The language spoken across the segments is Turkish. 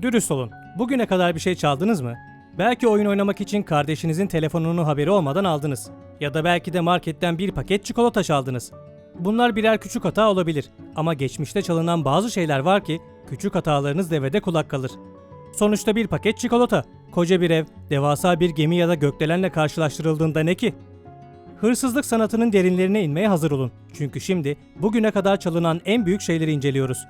Dürüst olun. Bugüne kadar bir şey çaldınız mı? Belki oyun oynamak için kardeşinizin telefonunu haberi olmadan aldınız. Ya da belki de marketten bir paket çikolata çaldınız. Bunlar birer küçük hata olabilir. Ama geçmişte çalınan bazı şeyler var ki küçük hatalarınız devede kulak kalır. Sonuçta bir paket çikolata, koca bir ev, devasa bir gemi ya da gökdelenle karşılaştırıldığında ne ki? Hırsızlık sanatının derinlerine inmeye hazır olun. Çünkü şimdi bugüne kadar çalınan en büyük şeyleri inceliyoruz.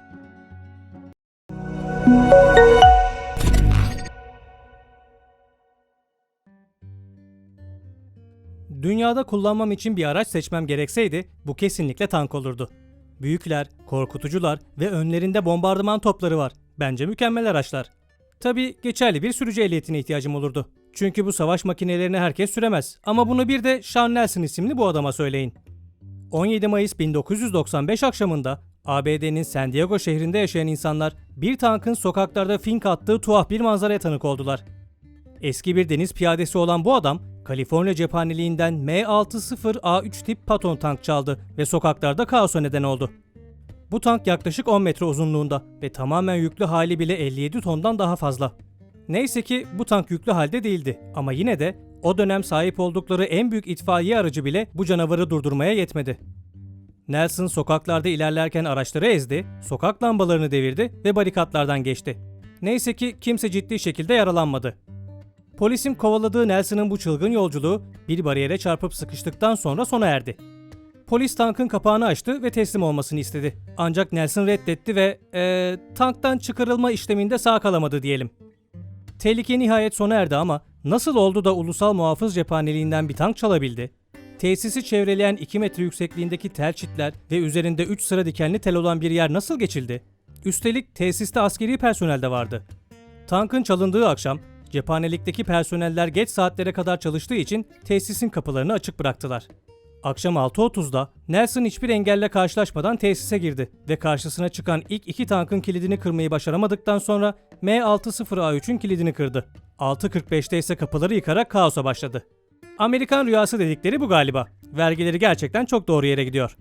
Dünyada kullanmam için bir araç seçmem gerekseydi bu kesinlikle tank olurdu. Büyükler, korkutucular ve önlerinde bombardıman topları var. Bence mükemmel araçlar. Tabi geçerli bir sürücü ehliyetine ihtiyacım olurdu. Çünkü bu savaş makinelerini herkes süremez. Ama bunu bir de Sean Nelson isimli bu adama söyleyin. 17 Mayıs 1995 akşamında ABD'nin San Diego şehrinde yaşayan insanlar bir tankın sokaklarda fink attığı tuhaf bir manzaraya tanık oldular. Eski bir deniz piyadesi olan bu adam, Kaliforniya cephaneliğinden M60A3 tip Patton tank çaldı ve sokaklarda kaosa neden oldu. Bu tank yaklaşık 10 metre uzunluğunda ve tamamen yüklü hali bile 57 tondan daha fazla. Neyse ki bu tank yüklü halde değildi ama yine de o dönem sahip oldukları en büyük itfaiye aracı bile bu canavarı durdurmaya yetmedi. Nelson sokaklarda ilerlerken araçları ezdi, sokak lambalarını devirdi ve barikatlardan geçti. Neyse ki kimse ciddi şekilde yaralanmadı. Polisin kovaladığı Nelson'ın bu çılgın yolculuğu bir bariyere çarpıp sıkıştıktan sonra sona erdi. Polis tankın kapağını açtı ve teslim olmasını istedi. Ancak Nelson reddetti ve eee, tanktan çıkarılma işleminde sağ kalamadı diyelim. Tehlike nihayet sona erdi ama nasıl oldu da ulusal muhafız cephaneliğinden bir tank çalabildi? Tesisi çevreleyen 2 metre yüksekliğindeki tel çitler ve üzerinde 3 sıra dikenli tel olan bir yer nasıl geçildi? Üstelik tesiste askeri personel de vardı. Tankın çalındığı akşam cephanelikteki personeller geç saatlere kadar çalıştığı için tesisin kapılarını açık bıraktılar. Akşam 6.30'da Nelson hiçbir engelle karşılaşmadan tesise girdi ve karşısına çıkan ilk iki tankın kilidini kırmayı başaramadıktan sonra M60A3'ün kilidini kırdı. 6.45'te ise kapıları yıkarak kaosa başladı. Amerikan rüyası dedikleri bu galiba. Vergileri gerçekten çok doğru yere gidiyor.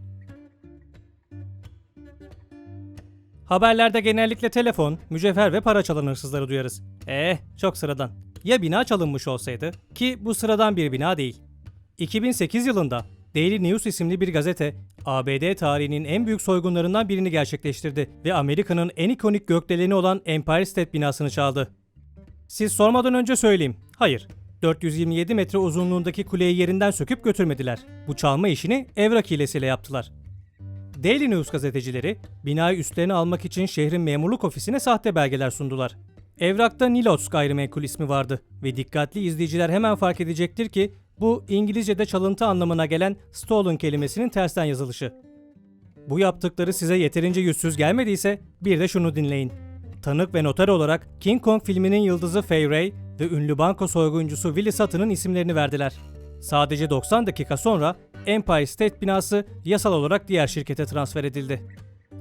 Haberlerde genellikle telefon, mücevher ve para çalan hırsızları duyarız. Eh, çok sıradan. Ya bina çalınmış olsaydı? Ki bu sıradan bir bina değil. 2008 yılında Daily News isimli bir gazete ABD tarihinin en büyük soygunlarından birini gerçekleştirdi ve Amerika'nın en ikonik gökdeleni olan Empire State binasını çaldı. Siz sormadan önce söyleyeyim. Hayır. 427 metre uzunluğundaki kuleyi yerinden söküp götürmediler. Bu çalma işini evrak hilesiyle yaptılar. Daily News gazetecileri binayı üstlerine almak için şehrin memurluk ofisine sahte belgeler sundular. Evrakta Nilots gayrimenkul ismi vardı ve dikkatli izleyiciler hemen fark edecektir ki bu İngilizce'de çalıntı anlamına gelen stolen kelimesinin tersten yazılışı. Bu yaptıkları size yeterince yüzsüz gelmediyse bir de şunu dinleyin. Tanık ve noter olarak King Kong filminin yıldızı Fay Ray ve ünlü banko soyguncusu Willie Sutton'ın isimlerini verdiler. Sadece 90 dakika sonra Empire State binası yasal olarak diğer şirkete transfer edildi.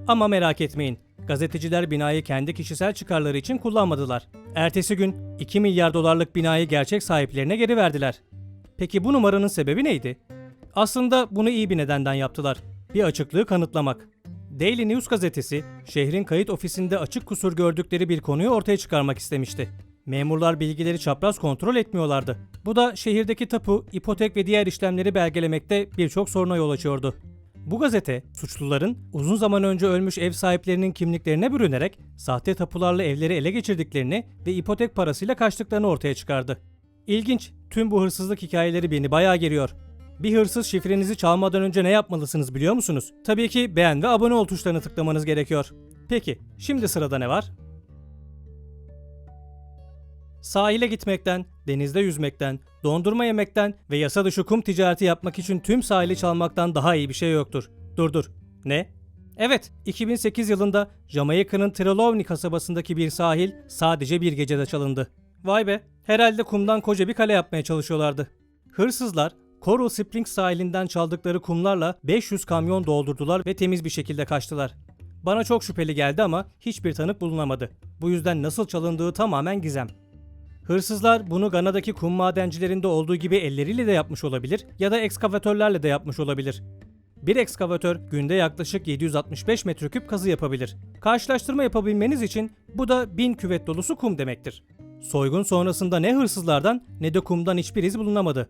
Ama merak etmeyin, gazeteciler binayı kendi kişisel çıkarları için kullanmadılar. Ertesi gün 2 milyar dolarlık binayı gerçek sahiplerine geri verdiler. Peki bu numaranın sebebi neydi? Aslında bunu iyi bir nedenden yaptılar. Bir açıklığı kanıtlamak. Daily News gazetesi, şehrin kayıt ofisinde açık kusur gördükleri bir konuyu ortaya çıkarmak istemişti. Memurlar bilgileri çapraz kontrol etmiyorlardı. Bu da şehirdeki tapu, ipotek ve diğer işlemleri belgelemekte birçok soruna yol açıyordu. Bu gazete, suçluların uzun zaman önce ölmüş ev sahiplerinin kimliklerine bürünerek sahte tapularla evleri ele geçirdiklerini ve ipotek parasıyla kaçtıklarını ortaya çıkardı. İlginç, tüm bu hırsızlık hikayeleri beni bayağı geriyor. Bir hırsız şifrenizi çalmadan önce ne yapmalısınız biliyor musunuz? Tabii ki beğen ve abone ol tuşlarını tıklamanız gerekiyor. Peki, şimdi sırada ne var? Sahile gitmekten, denizde yüzmekten, dondurma yemekten ve yasa dışı kum ticareti yapmak için tüm sahili çalmaktan daha iyi bir şey yoktur. Dur dur. Ne? Evet, 2008 yılında Jamaika'nın Trelawney kasabasındaki bir sahil sadece bir gecede çalındı. Vay be, herhalde kumdan koca bir kale yapmaya çalışıyorlardı. Hırsızlar Coral Springs sahilinden çaldıkları kumlarla 500 kamyon doldurdular ve temiz bir şekilde kaçtılar. Bana çok şüpheli geldi ama hiçbir tanık bulunamadı. Bu yüzden nasıl çalındığı tamamen gizem. Hırsızlar bunu Gana'daki kum madencilerinde olduğu gibi elleriyle de yapmış olabilir ya da ekskavatörlerle de yapmış olabilir. Bir ekskavatör günde yaklaşık 765 metreküp kazı yapabilir. Karşılaştırma yapabilmeniz için bu da 1000 küvet dolusu kum demektir. Soygun sonrasında ne hırsızlardan ne de kumdan hiçbir iz bulunamadı.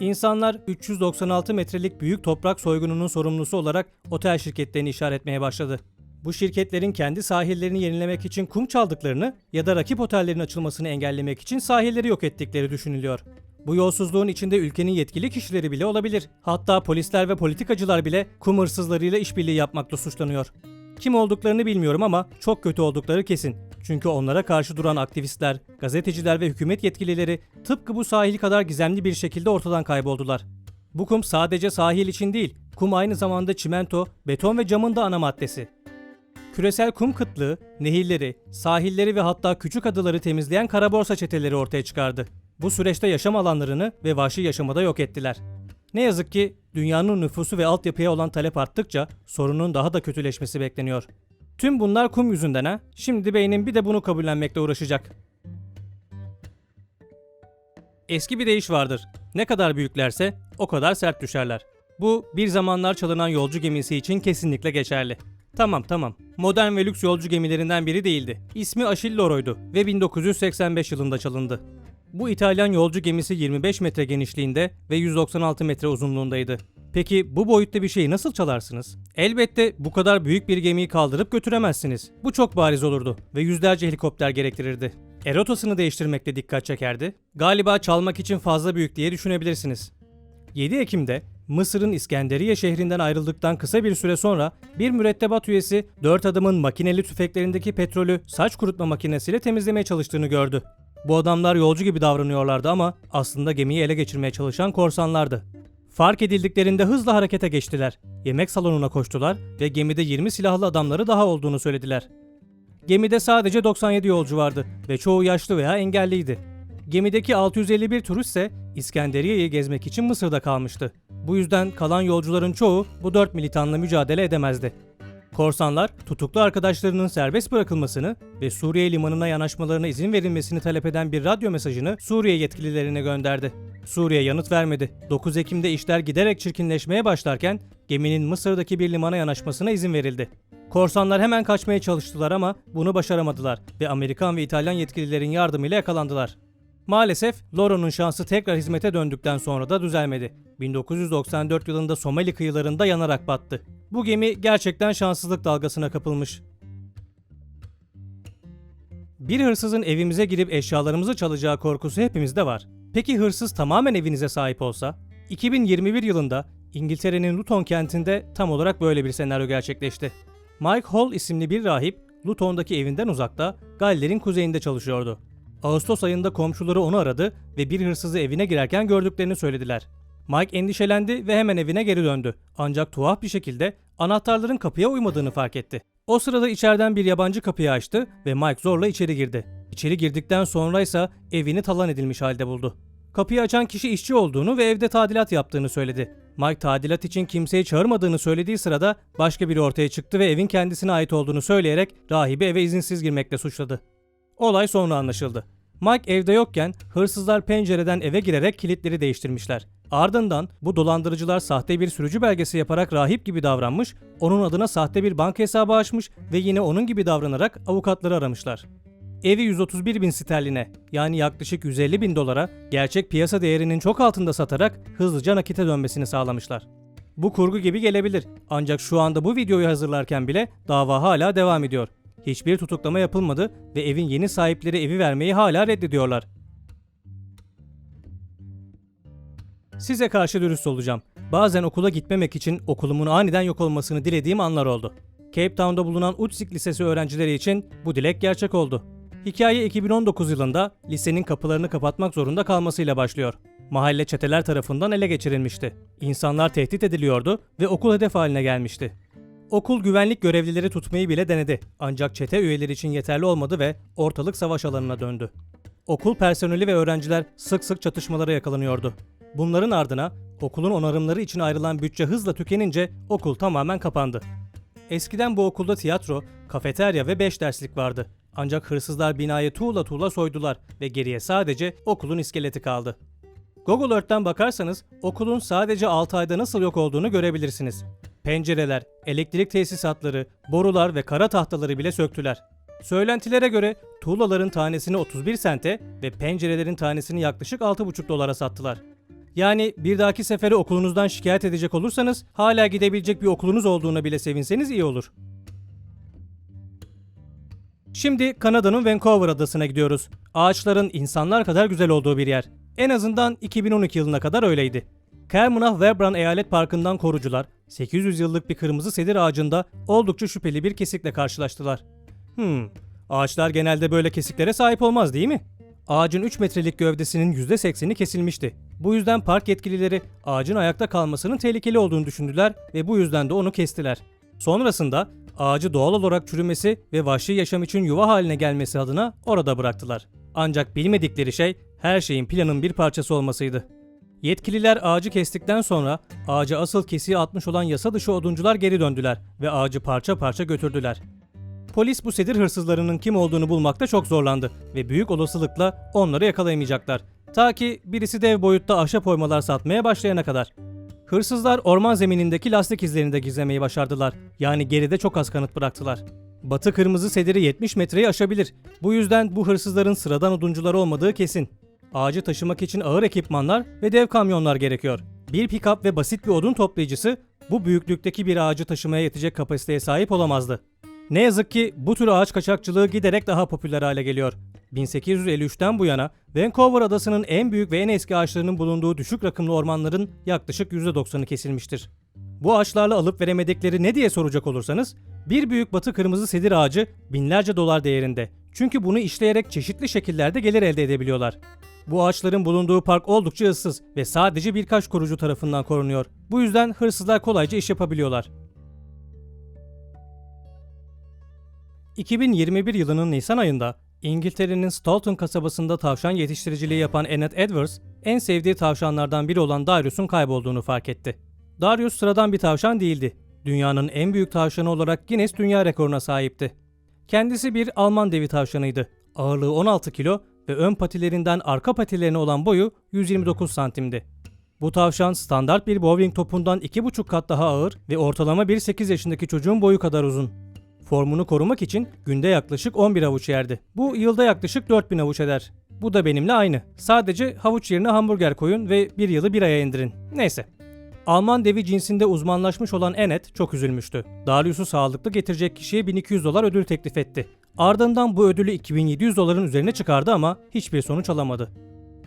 İnsanlar 396 metrelik büyük toprak soygununun sorumlusu olarak otel şirketlerini işaret etmeye başladı. Bu şirketlerin kendi sahillerini yenilemek için kum çaldıklarını ya da rakip otellerin açılmasını engellemek için sahilleri yok ettikleri düşünülüyor. Bu yolsuzluğun içinde ülkenin yetkili kişileri bile olabilir. Hatta polisler ve politikacılar bile kum hırsızlarıyla işbirliği yapmakla suçlanıyor. Kim olduklarını bilmiyorum ama çok kötü oldukları kesin. Çünkü onlara karşı duran aktivistler, gazeteciler ve hükümet yetkilileri tıpkı bu sahil kadar gizemli bir şekilde ortadan kayboldular. Bu kum sadece sahil için değil, kum aynı zamanda çimento, beton ve camın da ana maddesi. Küresel kum kıtlığı, nehirleri, sahilleri ve hatta küçük adaları temizleyen kara borsa çeteleri ortaya çıkardı. Bu süreçte yaşam alanlarını ve vahşi yaşamada yok ettiler. Ne yazık ki dünyanın nüfusu ve altyapıya olan talep arttıkça sorunun daha da kötüleşmesi bekleniyor. Tüm bunlar kum yüzünden ha. Şimdi beynin bir de bunu kabullenmekle uğraşacak. Eski bir deyiş vardır. Ne kadar büyüklerse o kadar sert düşerler. Bu bir zamanlar çalınan yolcu gemisi için kesinlikle geçerli. Tamam tamam. Modern ve lüks yolcu gemilerinden biri değildi. İsmi Achille Loro'ydu ve 1985 yılında çalındı. Bu İtalyan yolcu gemisi 25 metre genişliğinde ve 196 metre uzunluğundaydı. Peki bu boyutta bir şeyi nasıl çalarsınız? Elbette bu kadar büyük bir gemiyi kaldırıp götüremezsiniz. Bu çok bariz olurdu ve yüzlerce helikopter gerektirirdi. Erotasını değiştirmekte dikkat çekerdi. Galiba çalmak için fazla büyük diye düşünebilirsiniz. 7 Ekim'de Mısır'ın İskenderiye şehrinden ayrıldıktan kısa bir süre sonra bir mürettebat üyesi 4 adamın makineli tüfeklerindeki petrolü saç kurutma makinesiyle temizlemeye çalıştığını gördü. Bu adamlar yolcu gibi davranıyorlardı ama aslında gemiyi ele geçirmeye çalışan korsanlardı. Fark edildiklerinde hızla harekete geçtiler. Yemek salonuna koştular ve gemide 20 silahlı adamları daha olduğunu söylediler. Gemide sadece 97 yolcu vardı ve çoğu yaşlı veya engelliydi. Gemideki 651 turist ise İskenderiye'yi gezmek için Mısır'da kalmıştı. Bu yüzden kalan yolcuların çoğu bu dört militanla mücadele edemezdi. Korsanlar tutuklu arkadaşlarının serbest bırakılmasını ve Suriye limanına yanaşmalarına izin verilmesini talep eden bir radyo mesajını Suriye yetkililerine gönderdi. Suriye yanıt vermedi. 9 Ekim'de işler giderek çirkinleşmeye başlarken geminin Mısır'daki bir limana yanaşmasına izin verildi. Korsanlar hemen kaçmaya çalıştılar ama bunu başaramadılar ve Amerikan ve İtalyan yetkililerin yardımıyla yakalandılar. Maalesef Loro'nun şansı tekrar hizmete döndükten sonra da düzelmedi. 1994 yılında Somali kıyılarında yanarak battı. Bu gemi gerçekten şanssızlık dalgasına kapılmış. Bir hırsızın evimize girip eşyalarımızı çalacağı korkusu hepimizde var. Peki hırsız tamamen evinize sahip olsa? 2021 yılında İngiltere'nin Luton kentinde tam olarak böyle bir senaryo gerçekleşti. Mike Hall isimli bir rahip Luton'daki evinden uzakta Galler'in kuzeyinde çalışıyordu. Ağustos ayında komşuları onu aradı ve bir hırsızı evine girerken gördüklerini söylediler. Mike endişelendi ve hemen evine geri döndü. Ancak tuhaf bir şekilde anahtarların kapıya uymadığını fark etti. O sırada içeriden bir yabancı kapıyı açtı ve Mike zorla içeri girdi. İçeri girdikten sonra ise evini talan edilmiş halde buldu. Kapıyı açan kişi işçi olduğunu ve evde tadilat yaptığını söyledi. Mike tadilat için kimseyi çağırmadığını söylediği sırada başka biri ortaya çıktı ve evin kendisine ait olduğunu söyleyerek rahibi eve izinsiz girmekle suçladı. Olay sonra anlaşıldı. Mike evde yokken hırsızlar pencereden eve girerek kilitleri değiştirmişler. Ardından bu dolandırıcılar sahte bir sürücü belgesi yaparak rahip gibi davranmış, onun adına sahte bir banka hesabı açmış ve yine onun gibi davranarak avukatları aramışlar. Evi 131 bin sterline yani yaklaşık 150 bin dolara gerçek piyasa değerinin çok altında satarak hızlıca nakite dönmesini sağlamışlar. Bu kurgu gibi gelebilir ancak şu anda bu videoyu hazırlarken bile dava hala devam ediyor. Hiçbir tutuklama yapılmadı ve evin yeni sahipleri evi vermeyi hala reddediyorlar. Size karşı dürüst olacağım. Bazen okula gitmemek için okulumun aniden yok olmasını dilediğim anlar oldu. Cape Town'da bulunan Utsik Lisesi öğrencileri için bu dilek gerçek oldu. Hikaye 2019 yılında lisenin kapılarını kapatmak zorunda kalmasıyla başlıyor. Mahalle çeteler tarafından ele geçirilmişti. İnsanlar tehdit ediliyordu ve okul hedef haline gelmişti. Okul güvenlik görevlileri tutmayı bile denedi. Ancak çete üyeleri için yeterli olmadı ve ortalık savaş alanına döndü. Okul personeli ve öğrenciler sık sık çatışmalara yakalanıyordu. Bunların ardına okulun onarımları için ayrılan bütçe hızla tükenince okul tamamen kapandı. Eskiden bu okulda tiyatro, kafeterya ve 5 derslik vardı. Ancak hırsızlar binayı tuğla tuğla soydular ve geriye sadece okulun iskeleti kaldı. Google Earth'ten bakarsanız okulun sadece 6 ayda nasıl yok olduğunu görebilirsiniz. pencereler, elektrik tesisatları, borular ve kara tahtaları bile söktüler. Söylentilere göre tuğlaların tanesini 31 sente ve pencerelerin tanesini yaklaşık 6,5 dolara sattılar. Yani bir dahaki sefere okulunuzdan şikayet edecek olursanız hala gidebilecek bir okulunuz olduğuna bile sevinseniz iyi olur. Şimdi Kanada'nın Vancouver adasına gidiyoruz. Ağaçların insanlar kadar güzel olduğu bir yer. En azından 2012 yılına kadar öyleydi. Kermunah Webran Eyalet Parkı'ndan korucular 800 yıllık bir kırmızı sedir ağacında oldukça şüpheli bir kesikle karşılaştılar. Hmm, ağaçlar genelde böyle kesiklere sahip olmaz değil mi? Ağacın 3 metrelik gövdesinin %80'i kesilmişti. Bu yüzden park yetkilileri ağacın ayakta kalmasının tehlikeli olduğunu düşündüler ve bu yüzden de onu kestiler. Sonrasında ağacı doğal olarak çürümesi ve vahşi yaşam için yuva haline gelmesi adına orada bıraktılar. Ancak bilmedikleri şey her şeyin planın bir parçası olmasıydı. Yetkililer ağacı kestikten sonra ağaca asıl kesiği atmış olan yasa dışı oduncular geri döndüler ve ağacı parça parça götürdüler. Polis bu sedir hırsızlarının kim olduğunu bulmakta çok zorlandı ve büyük olasılıkla onları yakalayamayacaklar. Ta ki birisi dev boyutta ahşap oymalar satmaya başlayana kadar. Hırsızlar orman zeminindeki lastik izlerini de gizlemeyi başardılar. Yani geride çok az kanıt bıraktılar. Batı kırmızı sediri 70 metreyi aşabilir. Bu yüzden bu hırsızların sıradan oduncular olmadığı kesin. Ağacı taşımak için ağır ekipmanlar ve dev kamyonlar gerekiyor. Bir pikap ve basit bir odun toplayıcısı bu büyüklükteki bir ağacı taşımaya yetecek kapasiteye sahip olamazdı. Ne yazık ki bu tür ağaç kaçakçılığı giderek daha popüler hale geliyor. 1853'ten bu yana Vancouver adasının en büyük ve en eski ağaçlarının bulunduğu düşük rakımlı ormanların yaklaşık %90'ı kesilmiştir. Bu ağaçlarla alıp veremedikleri ne diye soracak olursanız, bir büyük batı kırmızı sedir ağacı binlerce dolar değerinde. Çünkü bunu işleyerek çeşitli şekillerde gelir elde edebiliyorlar. Bu ağaçların bulunduğu park oldukça ıssız ve sadece birkaç korucu tarafından korunuyor. Bu yüzden hırsızlar kolayca iş yapabiliyorlar. 2021 yılının Nisan ayında İngiltere'nin Stoughton kasabasında tavşan yetiştiriciliği yapan Annette Edwards, en sevdiği tavşanlardan biri olan Darius'un kaybolduğunu fark etti. Darius sıradan bir tavşan değildi. Dünyanın en büyük tavşanı olarak Guinness Dünya Rekoru'na sahipti. Kendisi bir Alman devi tavşanıydı. Ağırlığı 16 kilo ve ön patilerinden arka patilerine olan boyu 129 santimdi. Bu tavşan standart bir bowling topundan 2,5 kat daha ağır ve ortalama bir 8 yaşındaki çocuğun boyu kadar uzun. Formunu korumak için günde yaklaşık 11 avuç yerdi. Bu yılda yaklaşık 4000 avuç eder. Bu da benimle aynı. Sadece havuç yerine hamburger koyun ve bir yılı bir aya indirin. Neyse. Alman devi cinsinde uzmanlaşmış olan Enet çok üzülmüştü. Darius'u sağlıklı getirecek kişiye 1200 dolar ödül teklif etti. Ardından bu ödülü 2700 doların üzerine çıkardı ama hiçbir sonuç alamadı.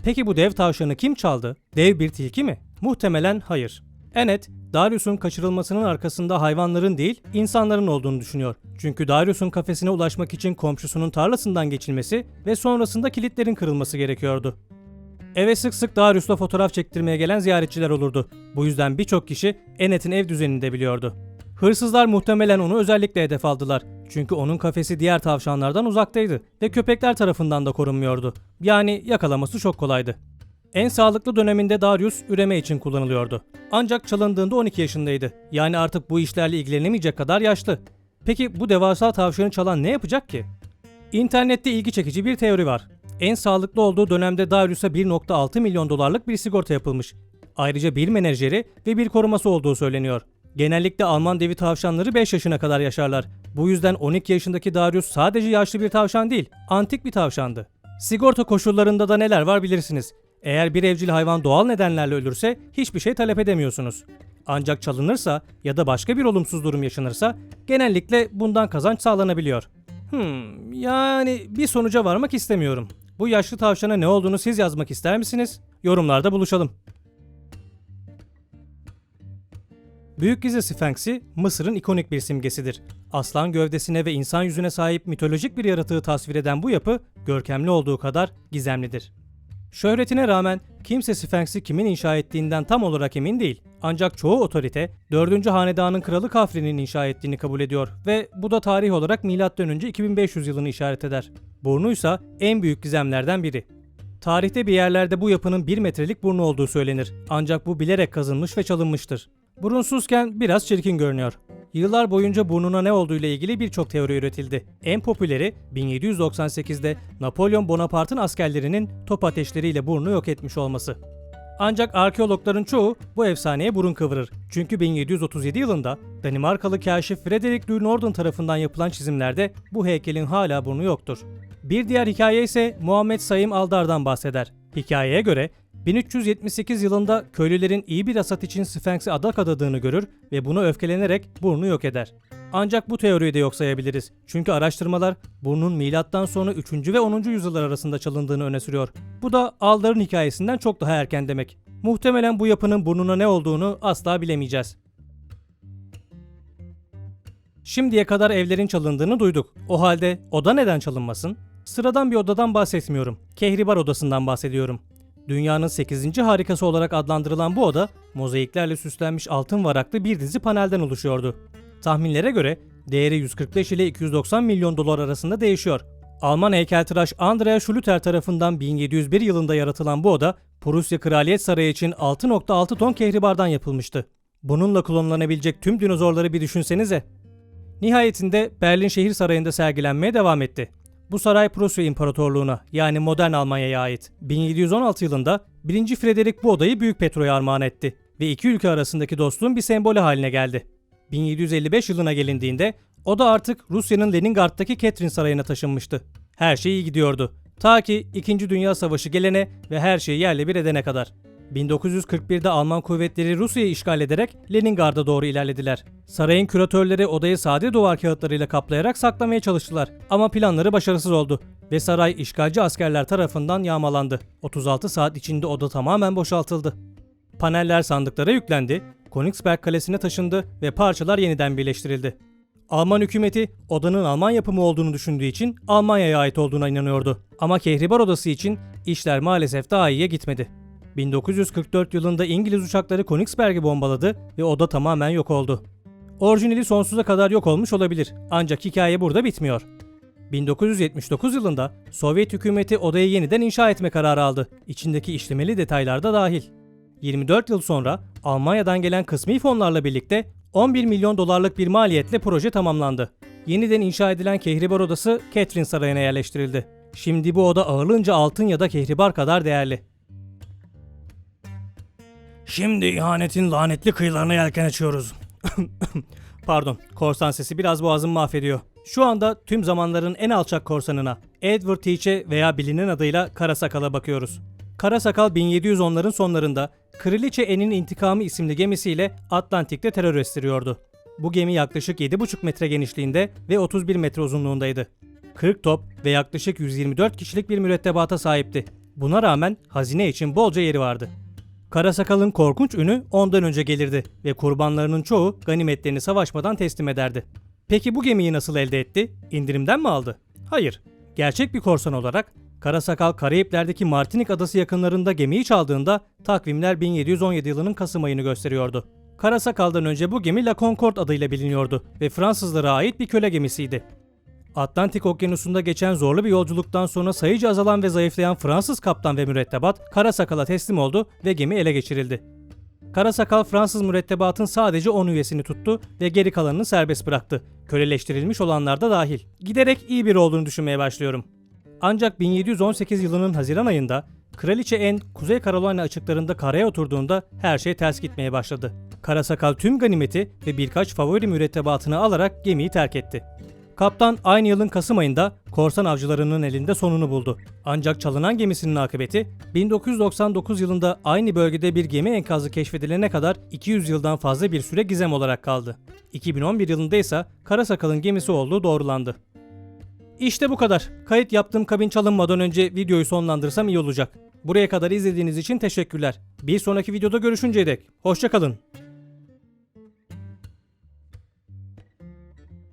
Peki bu dev tavşanı kim çaldı? Dev bir tilki mi? Muhtemelen hayır. Enet, Darius'un kaçırılmasının arkasında hayvanların değil, insanların olduğunu düşünüyor. Çünkü Darius'un kafesine ulaşmak için komşusunun tarlasından geçilmesi ve sonrasında kilitlerin kırılması gerekiyordu. Eve sık sık Darius'la fotoğraf çektirmeye gelen ziyaretçiler olurdu. Bu yüzden birçok kişi Enet'in ev düzenini de biliyordu. Hırsızlar muhtemelen onu özellikle hedef aldılar. Çünkü onun kafesi diğer tavşanlardan uzaktaydı ve köpekler tarafından da korunmuyordu. Yani yakalaması çok kolaydı. En sağlıklı döneminde Darius üreme için kullanılıyordu. Ancak çalındığında 12 yaşındaydı. Yani artık bu işlerle ilgilenemeyecek kadar yaşlı. Peki bu devasa tavşanı çalan ne yapacak ki? İnternette ilgi çekici bir teori var. En sağlıklı olduğu dönemde Darius'a 1.6 milyon dolarlık bir sigorta yapılmış. Ayrıca bir menajeri ve bir koruması olduğu söyleniyor. Genellikle Alman devi tavşanları 5 yaşına kadar yaşarlar. Bu yüzden 12 yaşındaki Darius sadece yaşlı bir tavşan değil, antik bir tavşandı. Sigorta koşullarında da neler var bilirsiniz. Eğer bir evcil hayvan doğal nedenlerle ölürse hiçbir şey talep edemiyorsunuz. Ancak çalınırsa ya da başka bir olumsuz durum yaşanırsa genellikle bundan kazanç sağlanabiliyor. Hmm, yani bir sonuca varmak istemiyorum. Bu yaşlı tavşana ne olduğunu siz yazmak ister misiniz? Yorumlarda buluşalım. Büyük Gize Sfenksi Mısır'ın ikonik bir simgesidir. Aslan gövdesine ve insan yüzüne sahip mitolojik bir yaratığı tasvir eden bu yapı görkemli olduğu kadar gizemlidir. Şöhretine rağmen kimse Sfenks'i kimin inşa ettiğinden tam olarak emin değil. Ancak çoğu otorite 4. Hanedanın kralı Kafri'nin inşa ettiğini kabul ediyor ve bu da tarih olarak M.Ö. 2500 yılını işaret eder. Burnu ise en büyük gizemlerden biri. Tarihte bir yerlerde bu yapının 1 metrelik burnu olduğu söylenir. Ancak bu bilerek kazınmış ve çalınmıştır. Burunsuzken biraz çirkin görünüyor. Yıllar boyunca burnuna ne olduğu ile ilgili birçok teori üretildi. En popüleri 1798'de Napolyon Bonaparte'ın askerlerinin top ateşleriyle burnunu yok etmiş olması. Ancak arkeologların çoğu bu efsaneye burun kıvırır. Çünkü 1737 yılında Danimarkalı kaşif Frederick Louis Norden tarafından yapılan çizimlerde bu heykelin hala burnu yoktur. Bir diğer hikaye ise Muhammed Saim Aldar'dan bahseder. Hikayeye göre 1378 yılında köylülerin iyi bir hasat için Sphinx'e adak adadığını görür ve bunu öfkelenerek burnu yok eder. Ancak bu teoriyi de yok sayabiliriz. Çünkü araştırmalar burnun milattan sonra 3. ve 10. yüzyıllar arasında çalındığını öne sürüyor. Bu da Aldar'ın hikayesinden çok daha erken demek. Muhtemelen bu yapının burnuna ne olduğunu asla bilemeyeceğiz. Şimdiye kadar evlerin çalındığını duyduk. O halde oda neden çalınmasın? Sıradan bir odadan bahsetmiyorum. Kehribar odasından bahsediyorum. Dünyanın 8. harikası olarak adlandırılan bu oda, mozaiklerle süslenmiş altın varaklı bir dizi panelden oluşuyordu. Tahminlere göre değeri 145 ile 290 milyon dolar arasında değişiyor. Alman heykeltıraş Andrea Schluter tarafından 1701 yılında yaratılan bu oda, Prusya Kraliyet Sarayı için 6.6 ton kehribardan yapılmıştı. Bununla klonlanabilecek tüm dinozorları bir düşünsenize. Nihayetinde Berlin Şehir Sarayı'nda sergilenmeye devam etti. Bu saray Prusya İmparatorluğu'na yani modern Almanya'ya ait. 1716 yılında 1. Frederick bu odayı Büyük Petro'ya armağan etti ve iki ülke arasındaki dostluğun bir sembolü haline geldi. 1755 yılına gelindiğinde o da artık Rusya'nın Leningrad'daki Ketrin Sarayı'na taşınmıştı. Her şey iyi gidiyordu. Ta ki 2. Dünya Savaşı gelene ve her şeyi yerle bir edene kadar. 1941'de Alman kuvvetleri Rusya'yı işgal ederek Leningrad'a doğru ilerlediler. Sarayın küratörleri odayı sade duvar kağıtlarıyla kaplayarak saklamaya çalıştılar ama planları başarısız oldu ve saray işgalci askerler tarafından yağmalandı. 36 saat içinde oda tamamen boşaltıldı. Paneller sandıklara yüklendi, Königsberg Kalesi'ne taşındı ve parçalar yeniden birleştirildi. Alman hükümeti odanın Alman yapımı olduğunu düşündüğü için Almanya'ya ait olduğuna inanıyordu. Ama Kehribar Odası için işler maalesef daha iyiye gitmedi. 1944 yılında İngiliz uçakları Königsberg'i bombaladı ve oda tamamen yok oldu. Orijinali sonsuza kadar yok olmuş olabilir ancak hikaye burada bitmiyor. 1979 yılında Sovyet hükümeti odayı yeniden inşa etme kararı aldı. İçindeki işlemeli detaylar da dahil. 24 yıl sonra Almanya'dan gelen kısmi fonlarla birlikte 11 milyon dolarlık bir maliyetle proje tamamlandı. Yeniden inşa edilen Kehribar Odası Ketrin Sarayı'na yerleştirildi. Şimdi bu oda ağırlığınca altın ya da kehribar kadar değerli. Şimdi ihanetin lanetli kıyılarına yelken açıyoruz. Pardon, korsan sesi biraz boğazımı mahvediyor. Şu anda tüm zamanların en alçak korsanına, Edward Teach'e veya bilinen adıyla Kara Sakal'a bakıyoruz. Kara Sakal 1710'ların sonlarında Kraliçe En'in İntikamı isimli gemisiyle Atlantik'te terör estiriyordu. Bu gemi yaklaşık 7,5 metre genişliğinde ve 31 metre uzunluğundaydı. 40 top ve yaklaşık 124 kişilik bir mürettebata sahipti. Buna rağmen hazine için bolca yeri vardı. Karasakal'ın korkunç ünü ondan önce gelirdi ve kurbanlarının çoğu ganimetlerini savaşmadan teslim ederdi. Peki bu gemiyi nasıl elde etti? İndirimden mi aldı? Hayır. Gerçek bir korsan olarak Karasakal Karayipler'deki Martinik adası yakınlarında gemiyi çaldığında takvimler 1717 yılının Kasım ayını gösteriyordu. Karasakal'dan önce bu gemi La Concorde adıyla biliniyordu ve Fransızlara ait bir köle gemisiydi. Atlantik Okyanusu'nda geçen zorlu bir yolculuktan sonra sayıca azalan ve zayıflayan Fransız kaptan ve mürettebat Karasakal'a teslim oldu ve gemi ele geçirildi. Karasakal Fransız mürettebatın sadece 10 üyesini tuttu ve geri kalanını serbest bıraktı. Köleleştirilmiş olanlar da dahil. Giderek iyi biri olduğunu düşünmeye başlıyorum. Ancak 1718 yılının Haziran ayında Kraliçe En Kuzey Carolina açıklarında karaya oturduğunda her şey ters gitmeye başladı. Karasakal tüm ganimeti ve birkaç favori mürettebatını alarak gemiyi terk etti. Kaptan aynı yılın Kasım ayında korsan avcılarının elinde sonunu buldu. Ancak çalınan gemisinin akıbeti 1999 yılında aynı bölgede bir gemi enkazı keşfedilene kadar 200 yıldan fazla bir süre gizem olarak kaldı. 2011 yılında ise Karasakal'ın gemisi olduğu doğrulandı. İşte bu kadar. Kayıt yaptığım kabin çalınmadan önce videoyu sonlandırsam iyi olacak. Buraya kadar izlediğiniz için teşekkürler. Bir sonraki videoda görüşünceye dek. Hoşçakalın.